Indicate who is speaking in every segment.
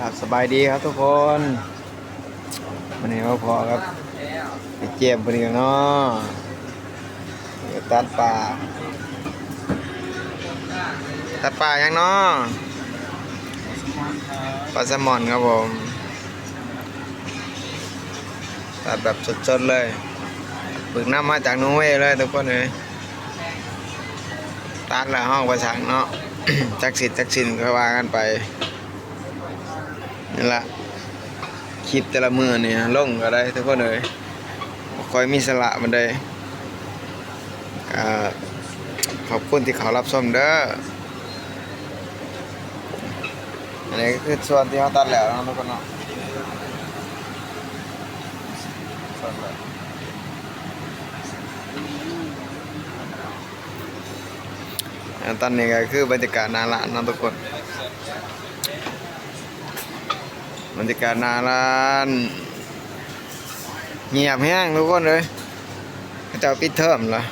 Speaker 1: ครับสบายดีครับทุกคนวันนี้ก็พอครับไปเจ็บพอดีเนาะเดี๋ยวตัดป่าตัดป่ายังเนาะปลาแซลมอนครับผมตัดแบบสดๆเลยปึกน้ำมาจากนอร์เวย์เลยทุกคนเลยตัดแล้วห้องประชังเนาะจักสิทธิ์จักสินก็ว่ากันไป นี่ละคลิปแต่ละมือนี่ลงก็ได้ทุกคนเลยคอยมีสละมันได้ขอบคุณที่เขารับชมเด้ออันนี้ก็คือส่วนที่เขาตัดแล้วนะทุกคนเนาะส่วนแบบอันตอนนี้ก็คือบรรยากาศหนาละเนะทุกคน บรรยากาศนารานเงียบแห้งทุกคนเลยเจ้าปิดเทอมเหรอ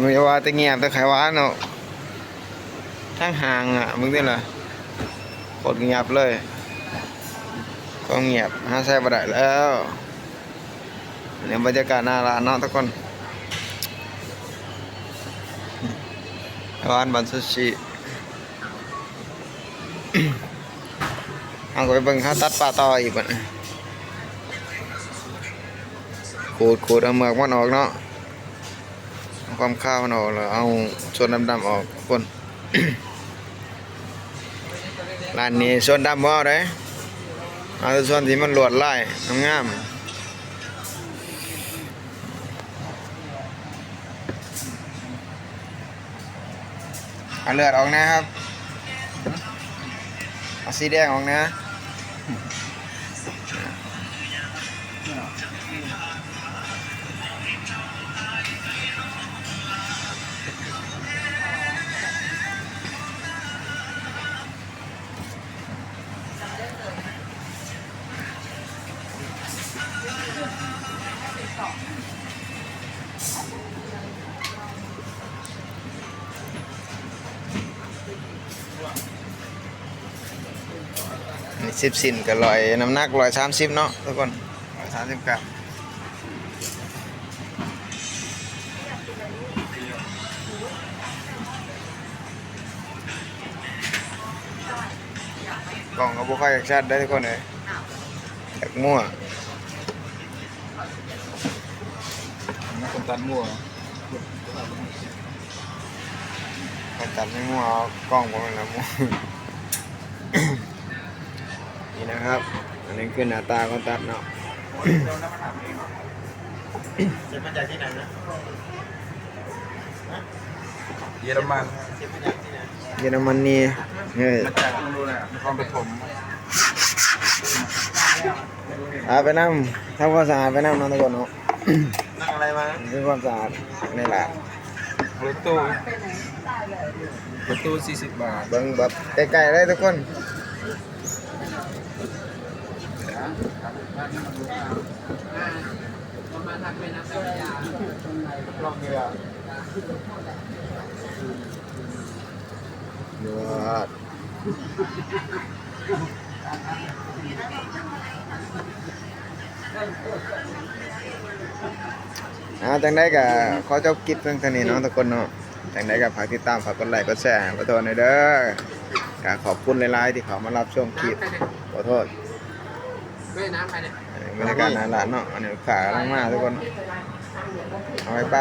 Speaker 1: มึงจะว่าแต่เงียบแต่ไขหวานเนาะทั้งห่างอะมึงนี่เหรอโคตรเงียบเลย ก็เงียบหาใช้บ่ได้แล้วเนี่ยบรรยากาศน้าร้านเนาะทุกคน ร้านบันซูชิเอาไปเบิ่งเขาตัดปลาต่ออีกบ่นขูดขูดเอาเมือกมันออกเนาะเอาความข้าวมันออกแล้วเอาส่วนดำๆออกคนร้านนี้ส่วนดำบ่เอาได้เอาส่วนที่มันหลวดลายงามๆ เอาเลือดออกนะครับเอาสีแดงออกนะ สิบสินกับลอยน้ำหนักลอยสามสิบเนาะทุกคนลอยสามสิบกรัมกล่องก็บ่ค่อยอยากชัดได้ทุกคนเลยอยากมั่ว
Speaker 2: นักคนตัดมั่ว
Speaker 1: ไปตัดไม่มั่วเอากล้องผมแล้วมั่ว นี่นะครับ อันนี้คือหน้าตาคนตัดเนาะ
Speaker 2: เจ็บมาจากที่ไหนนะเยอรมัน
Speaker 1: เยอรมนีเฮ้ย
Speaker 2: มาจากไม่รู้นะนครปฐม
Speaker 1: เอาไปนั่งทำความสะอาดไปนั่งนอนทุกคนเนาะ
Speaker 2: นั่งอะไรมา
Speaker 1: คือความสะอาดนี่แหละ
Speaker 2: รถตู้รถตู้40บาท
Speaker 1: เบิ่งแบบใกล้ๆเลยทุกคน ยอดอ่าจังได้กับขอเจบคลิปเพียงเท่านี้เนาะทุกคนเนาะจังได้กับฝากติดตามฝากกดไลค์กดแชร์ขอโทษหน่อยเด้อขอบคุณหลายๆที่เขามารับชมคลิปขอโทษ
Speaker 3: ไม่น้ำใครเนี่ย
Speaker 1: บรรยากาศหนาหลานเนาะอันนี้ขาลงมาทุกคนเอาไปไป